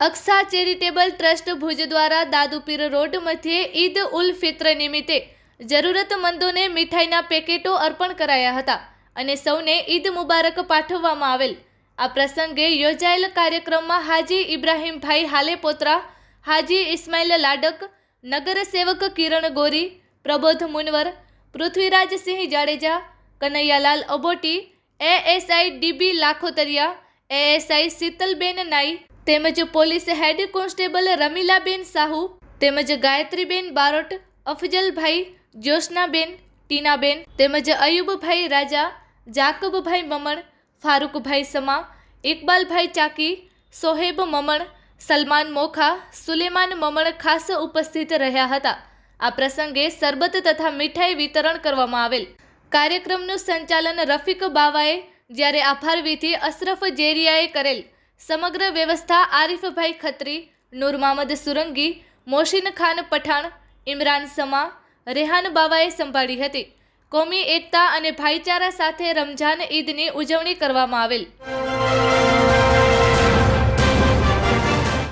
અક્ષા charitable trust Bhuj દ્વારા Dadupir road મધ્યે ઈદ ઉલ ફિત્ર નિમિત્તે જરૂરતમંદોને મીઠાઈના પેકેટો અર્પણ કરાયા હતા અને સૌને ઈદ મુબારક પાઠવવામાં આવેલ. આ પ્રસંગે યોજાયેલ કાર્યક્રમમાં હાજી ઇબ્રાહીમભાઈ હાલેપોત્રા, હાજી Ismail લાડક, નગરસેવક Kiran Gori, Prabodh Munvar Prithvirajsinh Jadeja, Kanaiyalal Aboti ASI DB Lakhotariya ASI Shitalben Nai તેમજ police head constable Ramilaben Sahu તેમજ ગાયત્રીબેન બારોટ, અફજલભાઈ જ્યોત્સનાબેન, ટીનાબેન તેમજ અયુબભાઈ રાજા, જાકબભાઈ મમણ, ફારૂકભાઈ સમા, ઇકબાલભાઈ ચાકી, સોહેબ મમણ, સલમાન મોખા, સુલેમાન મમણ ખાસ ઉપસ્થિત રહ્યા હતા. આ પ્રસંગે સરબત તથા મીઠાઈ વિતરણ કરવામાં આવેલ. કાર્યક્રમનું સંચાલન રફીક બાવાએ જ્યારે આફાર વિધિ અશરફ જેરિયાએ કરેલ સમગ્ર વ્યવસ્થા આરિફભાઈ ખત્રી, નૂર મામદ સુરંગી, મોશીન ખાન પઠાણ, ઇમરાન સમા, રેહાન બાવાએ સંભાળી હતી. કોમી એકતા અને ભાઈચારા સાથે રમઝાન ઈદની ઉજવણી કરવામાં આવેલ.